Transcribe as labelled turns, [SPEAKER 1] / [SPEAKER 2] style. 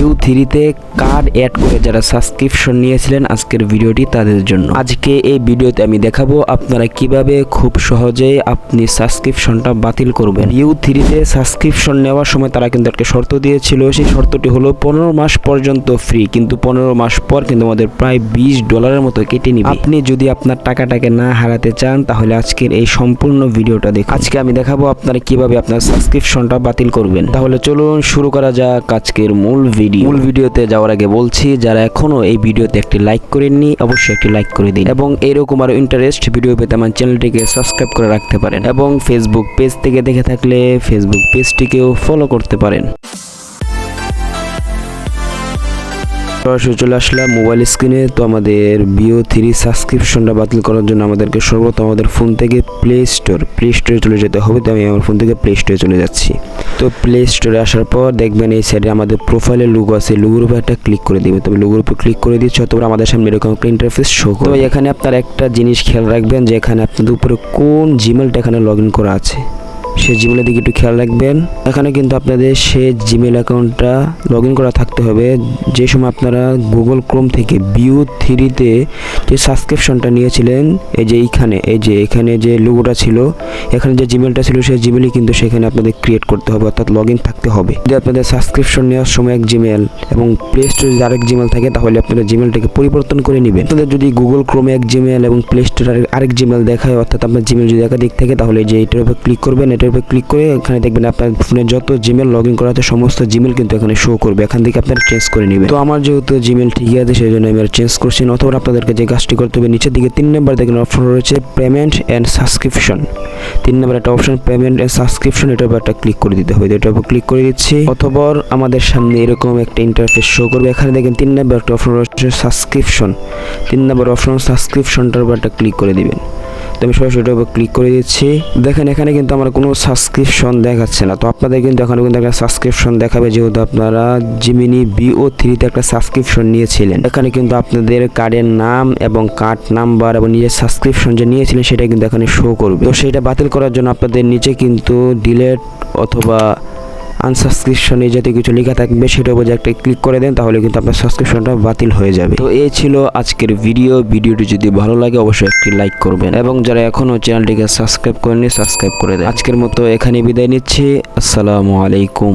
[SPEAKER 1] View থ্রিতে card add করে যারা সাবস্ক্রিপশন নিয়েছিলেন আজকের ভিডিওটি তাদের জন্য। আজকে এই ভিডিওতে আমি দেখাবো আপনারা কীভাবে খুব সহজেই আপনি সাবস্ক্রিপশনটা বাতিল করবেন। ভিউ থ্রিতে সাবস্ক্রিপশন নেওয়ার সময় তারা কিন্তু একটা শর্ত দিয়েছিল। সেই শর্তটি হলো পনেরো মাস পর্যন্ত ফ্রি কিন্তু পনেরো মাস পর কিন্তু আমাদের প্রায় বিশ ডলারের মতো কেটে নিবে। আপনি যদি আপনার টাকাটাকে না হারাতে চান, তাহলে আজকের এই সম্পূর্ণ ভিডিওটা দেখুন। আজকে আমি দেখাবো আপনারা কীভাবে আপনার সাবস্ক্রিপশনটা বাতিল করবেন। তাহলে চলুন শুরু করা যাক আজকের মূল ভিডিও। মূল ভিডিওতে যাওয়ার আগে বলছি, যারা এখনও এই ভিডিওতে একটি লাইক করেননি, অবশ্যই একটি লাইক করে দিন। এবং এরকম আরও ইন্টারেস্ট ভিডিও পেতে আমার চ্যানেলটিকে সাবস্ক্রাইব করে রাখতে পারেন। এবং ফেসবুক পেজ থেকে দেখে থাকলে ফেসবুক পেজটিকেও ফলো করতে পারেন। সরাসরি চলে আসলাম মোবাইল স্ক্রিনে। তো আমাদের বিও থ্রি সাবস্ক্রিপশনটা বাতিল করার জন্য আমাদেরকে সর্বপ্রথম আমাদের ফোন থেকে প্লে স্টোর প্লে স্টোরে চলে যেতে হবে। তো আমি আমার ফোন থেকে প্লে স্টোরে চলে যাচ্ছি। তো প্লে স্টোরে আসার পর দেখবেন এই সাইডে আমাদের প্রোফাইলে লুগো আছে। লুগোর উপর একটা ক্লিক করে দিবে তবে লুগোর উপর ক্লিক করে দিচ্ছি, অথবা আমাদের সামনে এরকম একটা ইন্টারফেস শো তো এখানে আপনার একটা জিনিস খেয়াল রাখবেন যে এখানে আপনাদের উপরে কোন জিমেলটা এখানে লগ ইন করা আছে। সেই জিমেলের দিকে একটু খেয়াল রাখবেন। এখানে কিন্তু আপনাদের সে জিমেল অ্যাকাউন্টটা লগ করা থাকতে হবে। যে সময় আপনারা গুগল ক্রোম থেকে বিউ থ্রিতে যে সাবস্ক্রিপশনটা নিয়েছিলেন, এই যে এইখানে, এই যে এখানে যে লোগোটা ছিল, এখানে যে জিমেলটা ছিল, সেই জিমেলই কিন্তু সেখানে আপনাদের ক্রিয়েট করতে হবে, অর্থাৎ লগ থাকতে হবে। যদি আপনাদের সাবস্ক্রিপশন নেওয়ার সময় এক জিমেল এবং প্লে স্টোরে যদি আরেক জিমেল থাকে, তাহলে আপনারা জিমেলটাকে পরিবর্তন করে নেবেন। আপনাদের যদি গুগল ক্রোমে এক জিমেল এবং প্লে স্টোরে আরেক জিমেল দেখায়, অর্থাৎ আপনার জিমেল যদি একাধিক থাকে, তাহলে যে এটার উপর ক্লিক করবেন এটার উপর ক্লিক করে এখানে দেখবেন আপনার ফোনে যত জিমেল লগ ইন করা আছে, সমস্ত জিমেল কিন্তু এখানে শো করবে। এখান থেকে আপনারা চেঞ্জ করে নেবেন। তো আমার যেহেতু জিমেল ঠিকই আছে সেই জন্য আমি আর চেঞ্জ করছি না। অথবা আপনাদেরকে যে কাজটি করতে হবে, নিচের দিকে তিন নম্বর দেখেন অপশন রয়েছে পেমেন্ট অ্যান্ড সাবস্ক্রিপশন তিন নম্বর একটা অপশন পেমেন্ট অ্যান্ড সাবস্ক্রিপশন এটার উপর একটা ক্লিক করে দিতে হবে। এটার উপর ক্লিক করে দিচ্ছি। অথবা আমাদের সামনে এরকম একটা ইন্টারফেস শো করবে। এখানে দেখেন তিন নম্বর একটা অপশন রয়েছে সাবস্ক্রিপশন তিন নম্বর অপশন সাবস্ক্রিপশনটার উপর একটা ক্লিক করে দিবেন। তো আমি সরাসরি উপর ক্লিক করে দিচ্ছি। দেখেন, এখানে কিন্তু আমার কোনো সাবস্ক্রিপশন দেখাচ্ছে না। তো আপনাদের কিন্তু এখানে কিন্তু একটা সাবস্ক্রিপশন দেখাবে, যেহেতু আপনারা জিমিনি বিও থ্রিতে একটা সাবস্ক্রিপশন নিয়েছিলেন। এখানে কিন্তু আপনাদের কার্ডের নাম এবং কার্ড নাম্বার এবং নিজের সাবস্ক্রিপশন যে নিয়েছিলেন, সেটা কিন্তু এখানে শো করবে। তো সেটা বাতিল করার জন্য আপনাদের নিচে কিন্তু ডিলেট অথবা আনসাবস্ক্রিপশন এই জাতীয় কিছু লেখা থাকবে সেটার উপর একটা ক্লিক করে দেন, তাহলে কিন্তু আপনার সাবস্ক্রিপশনটা বাতিল হয়ে যাবে। তো এই ছিল আজকের ভিডিও ভিডিওটি যদি ভালো লাগে, অবশ্যই একটি লাইক করবেন। এবং যারা এখনও চ্যানেলটিকে সাবস্ক্রাইব করেনি সাবস্ক্রাইব করে দেন। আজকের মতো এখানে বিদায় নিচ্ছি। আসসালামু আলাইকুম।